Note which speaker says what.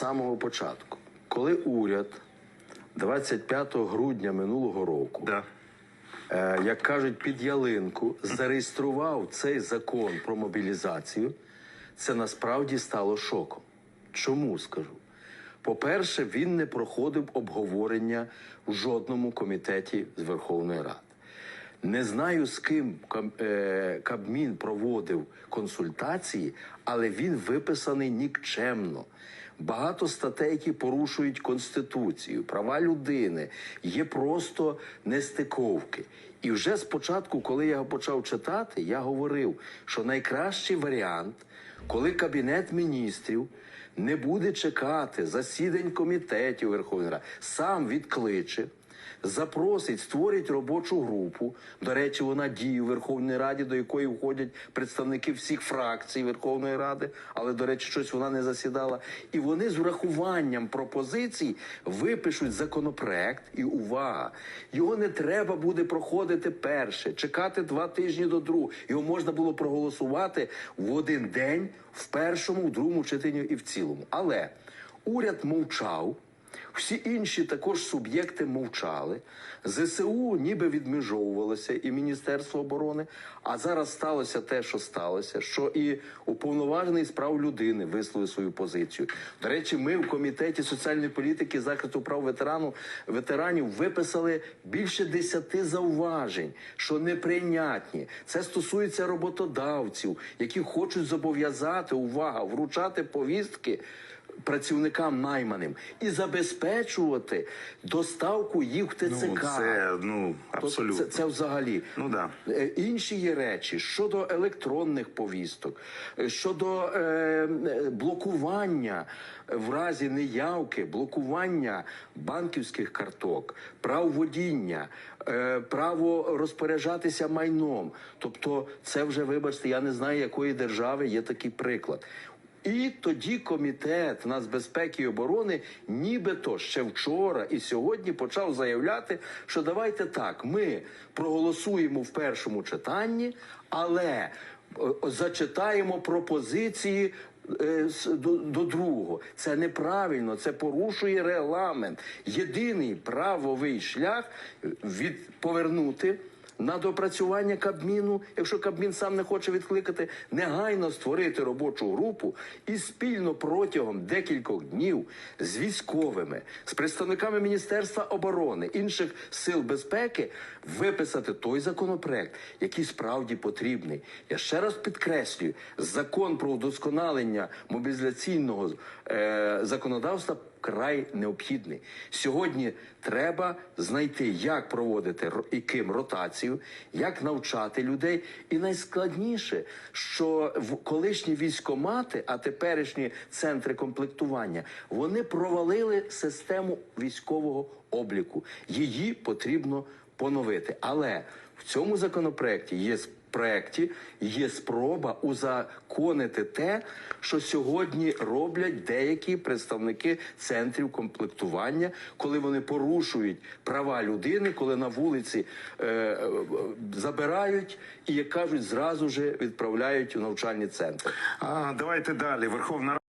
Speaker 1: самого початку. Коли уряд 25 грудня минулого року,
Speaker 2: Да.
Speaker 1: е, як кажуть, під ялинку зареєстрував цей закон про мобілізацію, це насправді стало шоком. Чому скажу? По-перше, він не проходив обговорення в жодному комітеті з Верховної Ради. Не знаю, з ким е, Кабмін проводив консультації, але він виписаний нікчемно. Багато статей, які порушують конституцію, права людини, є просто нестиковки. І вже спочатку, коли я його почав читати, я говорив, що найкращий варіант, коли кабінет міністрів не буде чекати засідань комітетів Верховної Ради, сам відкличе запросить, створить робочу групу. До речі, вона діє у Верховній Раді, до якої входять представники всіх фракцій Верховної Ради, але, до речі, щось вона не засідала. І вони з урахуванням пропозицій випишуть законопроект. І увага! Його не треба буде проходити перше, чекати два тижні до другого. Його можна було проголосувати в один день в першому, в другому читанні і в цілому. Але уряд мовчав. Всі інші також суб'єкти мовчали. ЗСУ ніби відмежовувалося і Міністерство оборони. А зараз сталося те, що сталося, що і уповноважений з прав людини висловив свою позицію. До речі, ми в комітеті соціальної політики захисту прав ветерану ветеранів виписали більше десяти зауважень, що неприйнятні. Це стосується роботодавців, які хочуть зобов'язати увага, вручати повістки працівникам найманим і забезпечувати доставку їх в ТЦК.
Speaker 2: Ну, це ну
Speaker 1: Тобто
Speaker 2: абсолютно.
Speaker 1: Це, це взагалі.
Speaker 2: Ну да.
Speaker 1: Е, Інші є речі щодо електронних повісток, е, щодо е, е, блокування в разі неявки, блокування банківських карток, прав водіння, е, право розпоряджатися майном. Тобто, це вже, вибачте, я не знаю, якої держави є такий приклад. І тоді комітет нацбезпеки і оборони, нібито ще вчора і сьогодні почав заявляти, що давайте так, ми проголосуємо в першому читанні, але е, зачитаємо пропозиції. е, До, до другого це неправильно, це порушує регламент. Єдиний правовий шлях від повернути на допрацювання Кабміну, якщо Кабмін сам не хоче відкликати, негайно створити робочу групу і спільно протягом декількох днів з військовими, з представниками Міністерства оборони, інших сил безпеки виписати той законопроект, який справді потрібний. Я ще раз підкреслюю, закон про удосконалення мобілізаційного е, законодавства край необхідний. Сьогодні треба знайти, як проводити ро- і ким ротацію, як навчати людей. І найскладніше, що в колишні військомати, а теперішні центри комплектування, вони провалили систему військового обліку. Її потрібно поновити. Але в цьому законопроекті є проекті є спроба узаконити те, що сьогодні роблять деякі представники центрів комплектування, коли вони порушують права людини, коли на вулиці е, е, забирають і, як кажуть, зразу ж відправляють у навчальні центри.
Speaker 2: А давайте далі. Верховна